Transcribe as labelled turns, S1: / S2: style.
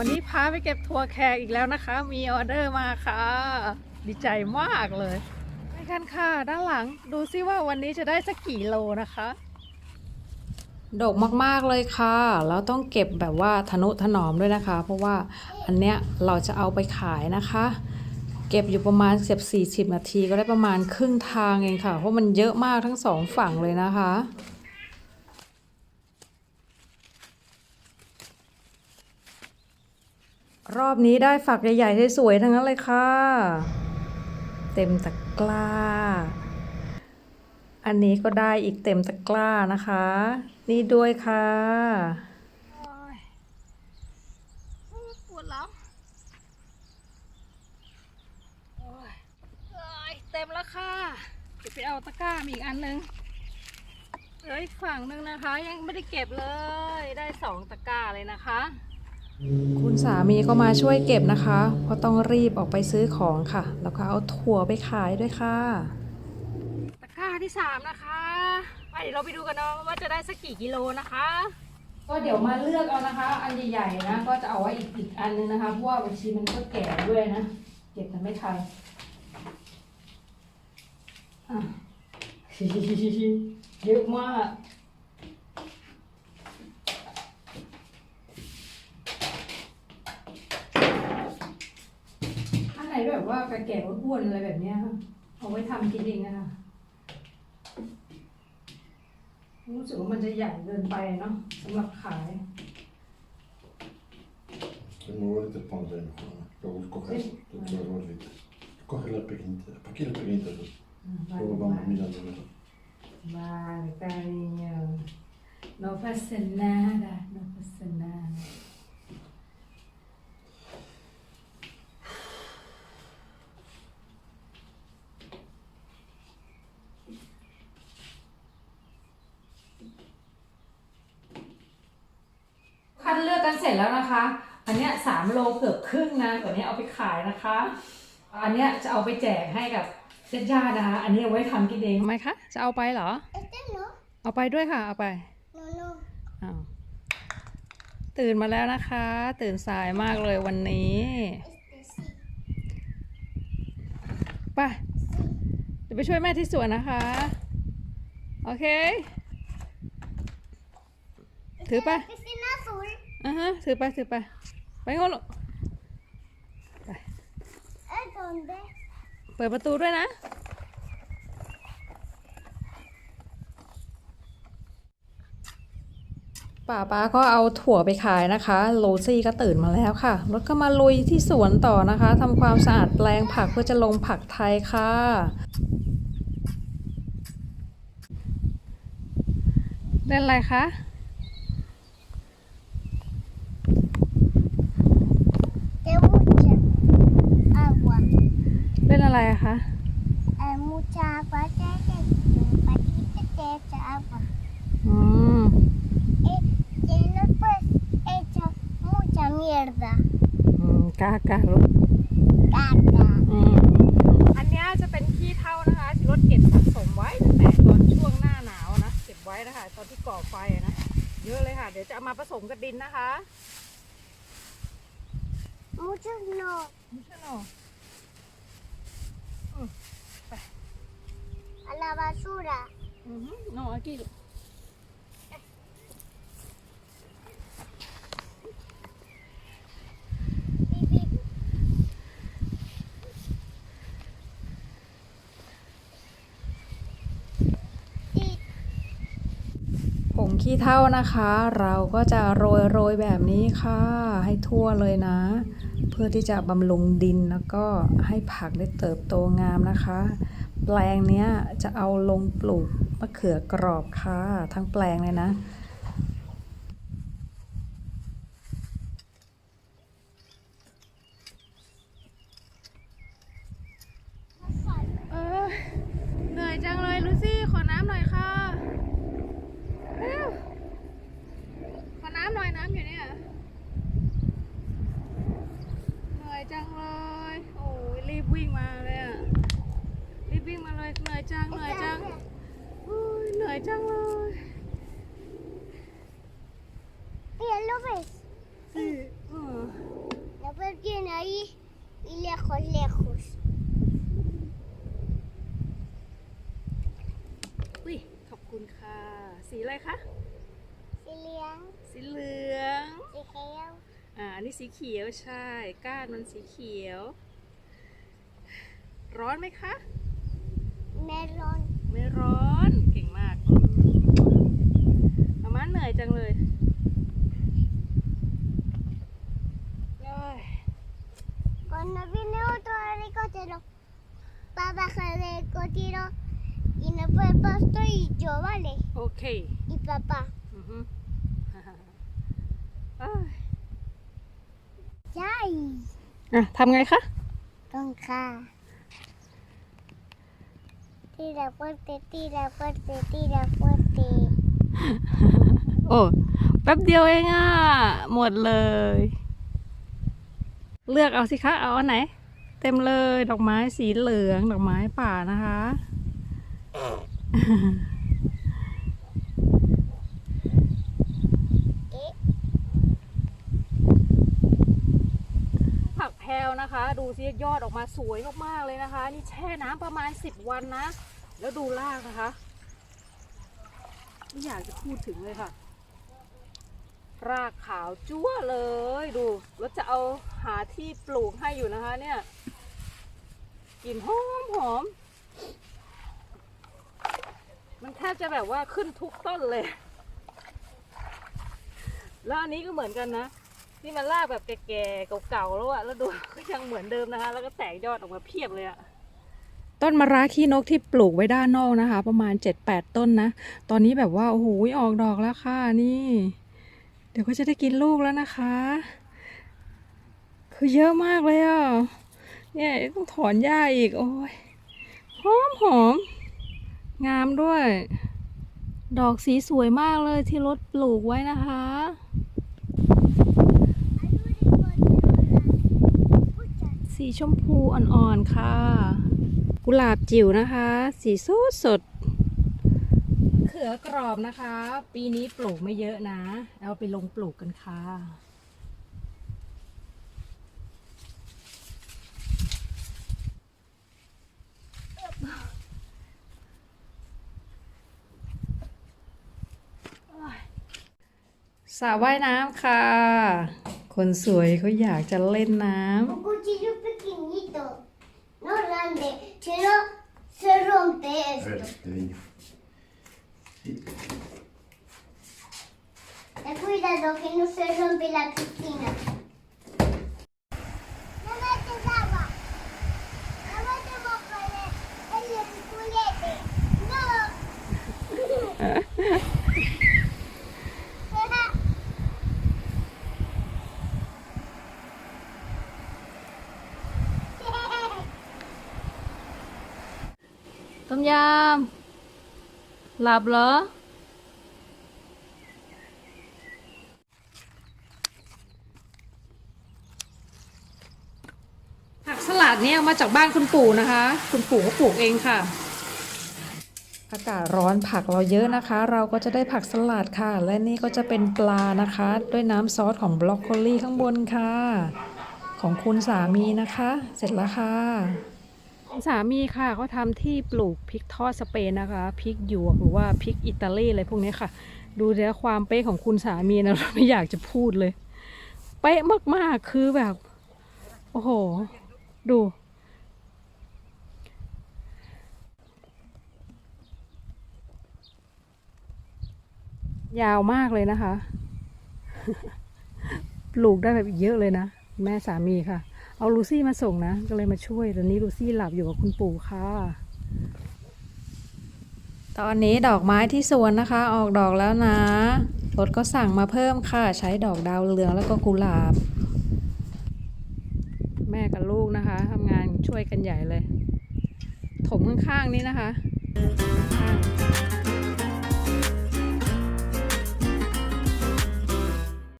S1: วันนี้พาไปเก็บถั่วแขกอีกแล้วนะคะ มีออเดอร์มาค่ะ ดีใจมากเลย ไปกันค่ะด้านหลังดูซิว่าวันนี้จะได้สักกี่โลนะคะดกมากๆเลยค่ะ แล้วต้องเก็บแบบว่าทนุถนอมด้วยนะคะ เพราะว่าอันเนี้ยเราจะเอาไปขายนะคะ เก็บอยู่ประมาณเกือบ40 นาทีก็ได้ประมาณครึ่งทางเองค่ะ เพราะมันเยอะมากทั้งสองฝั่งเลยนะคะ รอบนี้ได้ฝักใหญ่ๆสวยๆทั้งนั้นเลยค่ะ เต็มตะกร้า อันนี้ก็ได้อีกเต็มตะกร้านะคะ นี่ด้วยค่ะปวดหลังโอ้ยเอ้ยเต็มแล้วค่ะเดี๋ยวไปเอาตะกร้ามีอีกอันนึงเหลืออีกฝั่งนึงนะคะ ยังไม่ได้เก็บเลยได้สองตะกร้าเลยนะคะ คุณสามีก็มาช่วยเก็บนะคะ เพราะต้องรีบออกไปซื้อของค่ะ แล้วก็เอาถั่วไปขายด้วยค่ะ ตะกร้าที่สามนะคะไปเดี๋ยวเราไปดูกันเนาะว่าจะได้สักกี่กิโลนะคะ ก็เดี๋ยวมาเลือกเอานะคะ อันใหญ่ๆนะ ก็จะเอาไว้อีกอีกอันนึงนะคะ เพราะว่าบางทีมันก็แก่ด้วยนะ เก็บแต่ไม่ทันอะเยอะมาก อันไหนแบบ ว่าแก่ๆอ้วนๆอะไรแบบเนี้ยค่ะเอาไว้ทำกินเองนะคะรู้สึกว่ามันจะใหญ่เกินไปเนาะสำหรับขาย
S2: Det är nog lite pondre mejor. Luego coges, tú te lo olvidas. Coge la pequeñita. ¿Para qué la pequeñita? Luego vamos mirando. ¿verdad?
S1: Vale, cariño. No pasa nada, no pasa nada. Cắt คัดเลือกกันเสร็จแล้วนะคะ อันเนี้ยสามโลเกือบครึ่งนะตัวเนี้ยเอาไปขายนะคะ อันเนี้ยจะเอาไปแจกให้กับญาติๆนะคะ อันนี้เอาไว้ทำกินเองทำไมคะ จะเอาไปเหรอ
S3: Este no.
S1: เอาไปด้วยค่ะ เอาไป
S3: No, no.
S1: อ้าวตื่นมาแล้วนะคะ ตื่นสายมากเลยวันนี้
S3: Este sí.
S1: ไปเดี๋ยวไปช่วยแม่ที่สวนนะคะ โอเค ถือไป
S3: Este en azul.
S1: อะฮะถือไปถือไป ไปงนลูก
S3: ¿Es dónde?
S1: เปิดประตูด้วยนะป้าป้าก็เอาถั่วไปขายนะคะ โรซี่ก็ตื่นมาแล้วค่ะ รถก็มาลุยที่สวนต่อนะคะทำความสะอาดแปลงผักเพื่อจะลงผักไทยค่ะเล่นอะไรคะ
S3: De mucha agua.
S1: เล่น อะไรอะคะ
S3: Hay mucha agua. De, de, patita de esa agua.
S1: อืม
S3: Eh, y después echa mucha mierda.
S1: อืมกล้ากล้าลูก
S3: Caca.
S1: อันเนี้ยจะเป็นขี้เท่านะคะที่รถเก็บสะสมไว้ตั้งแต่ตอนช่วงหน้าหนาวนะเก็บไว้นะคะตอนที่ก่อไฟอะนะเยอะเลยค่ะ เดี๋ยวจะเอามาผสมกับดินนะคะ
S3: Muchos no.
S1: ไม่ใช่หรอ
S3: A la basura.
S1: อือฮึโนอากิลูก
S3: Bip, bip.
S1: ผงขี้เท่านะคะ เราก็จะโรยโรยแบบนี้ค่ะ ให้ทั่วเลยนะ เพื่อที่จะบำรุงดินแล้วก็ให้ผักได้เติบโตงามนะคะ แปลงเนี้ยจะเอาลงปลูก มะเขือกรอบค่ะ ทั้งแปลงเลยนะเออเหนื่อยจังเลยลูซี่ ขอน้ำหน่อยค่ะเร็วขอน้ำหน่อยน้ำอยู่เนี่ย เหนื่อยจังเลย โอ้ยรีบวิ่งมาเลยอะรีบวิ่งมาเลย เหนื่อยจัง เหนื่อยจัง เหนื่อยจังเลย
S3: Mira, ¿lo ves?
S1: สิเออ
S3: ahí y lejos, lejos.
S1: อุ้ยขอบคุณค่ะ สีอะไรคะ
S3: Si lean,
S1: สีเหลือง
S3: si geo,
S1: อ่า อันนี้สีเขียวใช่ ก้านมันสีเขียว ร้อนไหมคะ
S3: melón.
S1: ไม่ร้อน เก่งมากมาม่าเหนื่อยจังเลยเอ้ย
S3: Cuando viene otro helicóptero, va a bajar el helicóptero y no puede el pasto y yo, ¿vale?
S1: โอเค
S3: Y papá.
S1: อือฮึ เอ้ย
S3: Ya, y
S1: อะทำไงคะ
S3: tonja. Tira fuerte, tira fuerte, tira fuerte.
S1: โอ้แป๊บเดียวเองอะ หมดเลย เลือกเอาสิคะ เอาอันไหน เต็มเลย ดอกไม้สีเหลือง ดอกไม้ป่านะคะ
S3: ¿Qué?
S1: ผักแพรว นะคะ ดูสิยอดออกมาสวยมากๆเลยนะคะ นี่แช่น้ำประมาณ 10 วันนะ แล้วดูรากนะคะไม่อยากจะพูดถึงเลยค่ะ รากขาวจั่วเลยดู แล้วจะเอาหาที่ปลูกให้อยู่นะคะ เนี่ยกลิ่นหอมหอมมันแทบจะแบบว่าขึ้นทุกต้นเลย แล้วอันนี้ก็เหมือนกันนะ ที่มันลากแบบแก่ๆเก่าๆแล้วอะแล้วดูก็ยังเหมือนเดิมนะคะ แล้วก็แตกยอดออกมาเพียบเลยอะต้นมะระขี้นกที่ปลูกไว้ด้านนอกนะคะ ประมาณ 7-8 ต้นนะ ตอนนี้แบบว่า โอ้โหออกดอกแล้วค่ะนี่ เดี๋ยวก็จะได้กินลูกแล้วนะคะ คือเยอะมากเลยอะเนี่ยต้องถอนหญ้าอีก โอ้ยหอมหอมงามด้วย ดอกสีสวยมากเลยที่รถปลูกไว้นะคะ สีชมพูอ่อนๆค่ะ กุหลาบจิ๋วนะคะ สีสดสดเขือกรอบนะคะ ปีนี้ปลูกไม่เยอะนะ เอาไปลงปลูกกันค่ะสระว่ายน้ำค่ะ คนสวยเขาอยากจะเล่นน้ำ
S2: A
S3: esto.
S2: ver, te digo. Sí.
S3: Ten cuidado que no se rompe la piscina.
S1: ต้มยำหลับเหรอ ผักสลัดเนี่ยเอามาจากบ้านคุณปู่นะคะ คุณปู่เขาปลูกเองค่ะ อากาศร้อนผักเราเยอะนะคะ เราก็จะได้ผักสลัดค่ะ และนี่ก็จะเป็นปลานะคะ ด้วยน้ำซอสของบรอกโคลีข้างบนค่ะ ของคุณสามีนะคะ เสร็จแล้วค่ะ สามีค่ะเขาทำที่ปลูกพริกทอดสเปนนะคะพริกหยวกหรือว่าพริกอิตาลีอะไรพวกนี้ค่ะ ดูแล้วความเป๊ะของคุณสามีนะเราไม่อยากจะพูดเลย เป๊ะมากๆคือแบบ โอ้โห ดูยาวมากเลยนะคะ ปลูกได้แบบเยอะเลยนะ แม่สามีค่ะ เอาลูซี่มาส่งนะ ก็เลยมาช่วย ตอนนี้ลูซี่หลับอยู่กับคุณปู่ค่ะ ตอนนี้ดอกไม้ที่สวนนะคะ ออกดอกแล้วนะรถก็สั่งมาเพิ่มค่ะ ใช้ดอกดาวเรืองแล้วก็กุหลาบ แม่กับลูกนะคะทำงานช่วยกันใหญ่เลย ถมข้างๆนี้นะคะข้าง